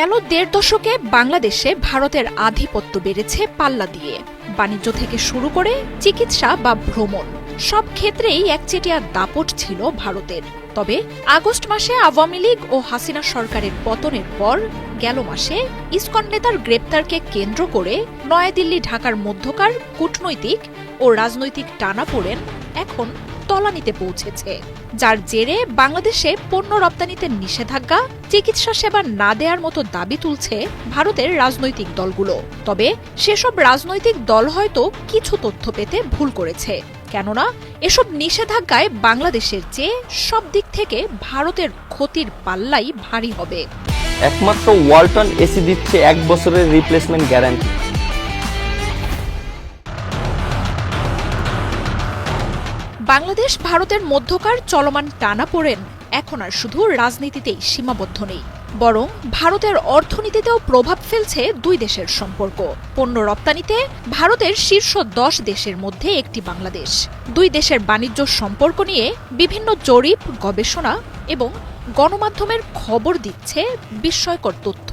গেল দেড় দশকে বাংলাদেশে ভারতের আধিপত্য বেড়েছে পাল্লা দিয়ে। বাণিজ্য থেকে শুরু করে চিকিৎসা বা ভ্রমণ, সব ক্ষেত্রেই একচেটিয়া দাপট ছিল ভারতের। তবে আগস্ট মাসে আওয়ামী লীগ ও হাসিনা সরকারের পতনের পর গেল মাসে ইসকন নেতার গ্রেপ্তারকে কেন্দ্র করে নয়াদিল্লি ঢাকার মধ্যকার কূটনৈতিক ও রাজনৈতিক টানাপোড়েন এখন তলানিতে পৌঁছেছে, যার জেরে বাংলাদেশে পণ্য রপ্তানিতে নিষেধাজ্ঞা, চিকিৎসা সেবা না দেওয়ার মতো দাবি তুলছে ভারতের রাজনৈতিক দলগুলো। তবে সেসব রাজনৈতিক দল হয়তো কিছু তথ্য পেতে ভুল করেছে, কেননা এসব নিষেধাজ্ঞায় বাংলাদেশের চেয়ে সব দিক থেকে ভারতের ক্ষতির পাল্লাই ভারী হবে। একমাত্র ওয়ালটন এসি দিচ্ছে এক বছরের রিপ্লেসমেন্ট গ্যারান্টি বাংলাদেশ ভারতের মধ্যকার চলমান টানা পড়েন। এখন আর শুধু রাজনীতিতেই সীমাবদ্ধ নেই। বরং ভারতের অর্থনীতিতেও প্রভাব ফেলছে দুই দেশের সম্পর্ক। পণ্য রপ্তানিতে ভারতের শীর্ষ দশ দেশের মধ্যে একটি বাংলাদেশ। দুই দেশের বাণিজ্য সম্পর্ক নিয়ে বিভিন্ন জরিপ, গবেষণা এবং গণমাধ্যমের খবর দিচ্ছে বিস্ময়কর তথ্য।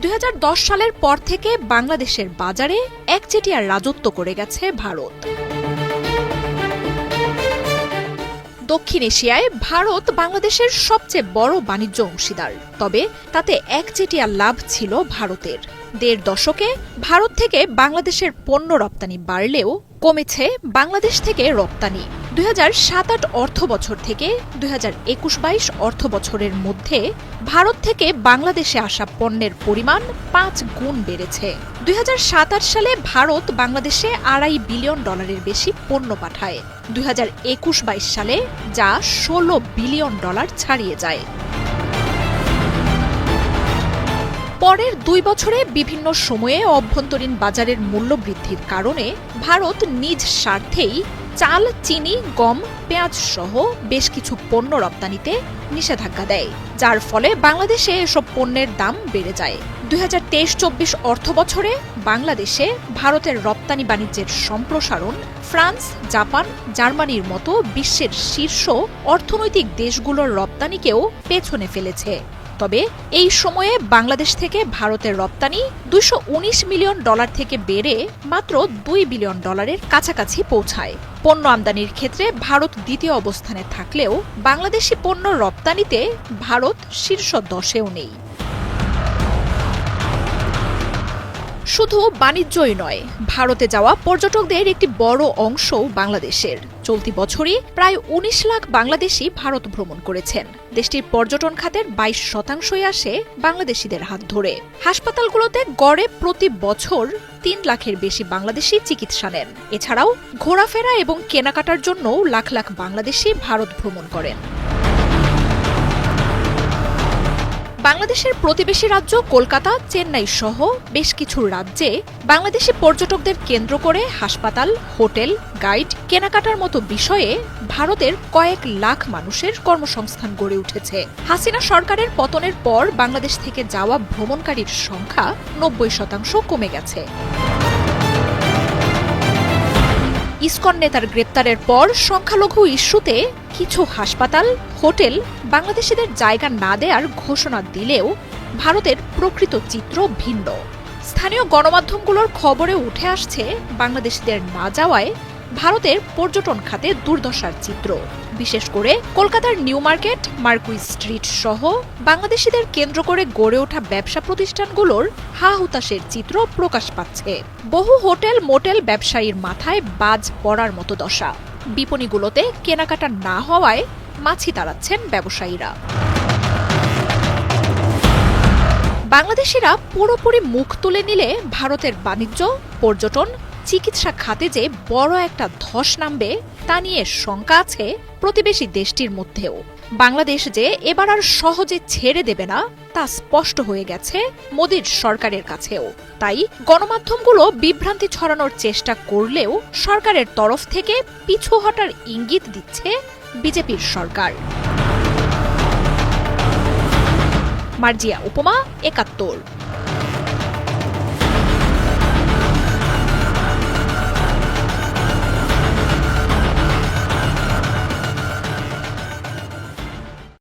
দুই হাজার দশ সালের পর থেকে বাংলাদেশের বাজারে একচেটিয়া রাজত্ব করে গেছে ভারত। দক্ষিণ এশিয়ায় ভারত বাংলাদেশের সবচেয়ে বড় বাণিজ্য অংশীদার। তবে তাতে একচেটিয়া লাভ ছিল ভারতের। দেড় দশকে ভারত থেকে বাংলাদেশের পণ্য রপ্তানি বাড়লেও কমেছে বাংলাদেশ থেকে রপ্তানি। দুই হাজার সাত আট অর্থ বছর থেকে দুই হাজার একুশ বাইশ অর্থ বছরের মধ্যে ভারত থেকে বাংলাদেশে আসা পণ্যের পরিমাণ পাঁচ গুণ বেড়েছে। দুই হাজার সাত আট সালে ভারত বাংলাদেশে আড়াই বিলিয়ন ডলারের বেশি পণ্য পাঠায়। দুই হাজার একুশ বাইশ সালে যা ষোলো বিলিয়ন ডলার ছাড়িয়ে যায়। পরের দুই বছরে বিভিন্ন সময়ে অভ্যন্তরীণ বাজারের মূল্য বৃদ্ধির কারণে ভারত নিজ স্বার্থেই চাল, চিনি, গম, পেঁয়াজ সহ বেশ কিছু পণ্য রপ্তানিতে নিষেধাজ্ঞা দেয়, যার ফলে বাংলাদেশে এসব পণ্যের দাম বেড়ে যায়। দুই হাজার তেইশ চব্বিশ অর্থ বছরে বাংলাদেশে ভারতের রপ্তানি বাণিজ্যের সম্প্রসারণ ফ্রান্স, জাপান, জার্মানির মতো বিশ্বের শীর্ষ অর্থনৈতিক দেশগুলোর রপ্তানিকেও পেছনে ফেলেছে। তবে এই সময়ে বাংলাদেশ থেকে ভারতের রপ্তানি দুশো মিলিয়ন ডলার থেকে বেড়ে মাত্র দুই বিলিয়ন ডলারের কাছাকাছি পৌঁছায়। পণ্য আমদানির ক্ষেত্রে ভারত দ্বিতীয় অবস্থানে থাকলেও বাংলাদেশি পণ্য রপ্তানিতে ভারত শীর্ষ দশেও নেই। শুধু বাণিজ্যই নয়, ভারতে যাওয়া পর্যটকদের একটি বড় অংশ বাংলাদেশের। চলতি বছরই প্রায় উনিশ লাখ বাংলাদেশি ভারত ভ্রমণ করেছেন। দেশটির পর্যটন খাতের বাইশ শতাংশই আসে বাংলাদেশিদের হাত ধরে। হাসপাতালগুলোতে গড়ে প্রতি বছর তিন লাখের বেশি বাংলাদেশি চিকিৎসা নেন। এছাড়াও ঘোরাফেরা এবং কেনাকাটার জন্যও লাখ লাখ বাংলাদেশি ভারত ভ্রমণ করেন। বাংলাদেশের প্রতিবেশী রাজ্য কলকাতা, চেন্নাই সহ বেশ কিছু রাজ্যে বাংলাদেশি পর্যটকদের কেন্দ্র করে হাসপাতাল, হোটেল, গাইড, কেনাকাটার মতো বিষয়ে ভারতের কয়েক লাখ মানুষের কর্মসংস্থান গড়ে উঠেছে। হাসিনা সরকারের পতনের পর বাংলাদেশ থেকে যাওয়া ভ্রমণকারীর সংখ্যা নব্বই শতাংশ কমে গেছে। ইসকন নেতার গ্রেপ্তারের পর সংখ্যালঘু ইস্যুতে কিছু হাসপাতাল, হোটেল বাংলাদেশিদের জায়গা না দেওয়ার ঘোষণা দিলেও ভারতের প্রকৃত চিত্র ভিন্ন। স্থানীয় গণমাধ্যমগুলোর খবরে উঠে আসছে, বাংলাদেশিদের না যাওয়ায় ভারতের পর্যটন খাতে দুর্দশার চিত্র। বিশেষ করে কলকাতার নিউ মার্কেট মার্কুইজ স্ট্রিট সহ বাংলাদেশিদের কেন্দ্র করে গড়ে ওঠা ব্যবসা প্রতিষ্ঠানগুলোর হা হুতাশের চিত্র প্রকাশ পাচ্ছে। বহু হোটেল, মোটেল ব্যবসায়ীর মাথায় বাজ পড়ার মতো দশা। বিপণিগুলোতে কেনাকাটা না হওয়ায় মাছি তাড়াচ্ছেন ব্যবসায়ীরা। বাংলাদেশিরা পুরোপুরি মুখ তুলে নিলে ভারতের বাণিজ্য, পর্যটন চিকিৎসা খাতে যে বড় একটা ধস নামবে, তা নিয়ে শঙ্কা আছে প্রতিবেশী দেশটির মধ্যেও। বাংলাদেশ যে এবার আর সহজে ছেড়ে দেবে না, তা স্পষ্ট হয়ে গেছে মোদীর সরকারের কাছেও। তাই গণমাধ্যমগুলো বিভ্রান্তি ছড়ানোর চেষ্টা করলেও সরকারের তরফ থেকে পিছু হটার ইঙ্গিত দিচ্ছে বিজেপির সরকার। মার্জিয়া উপমা, একাত্তর।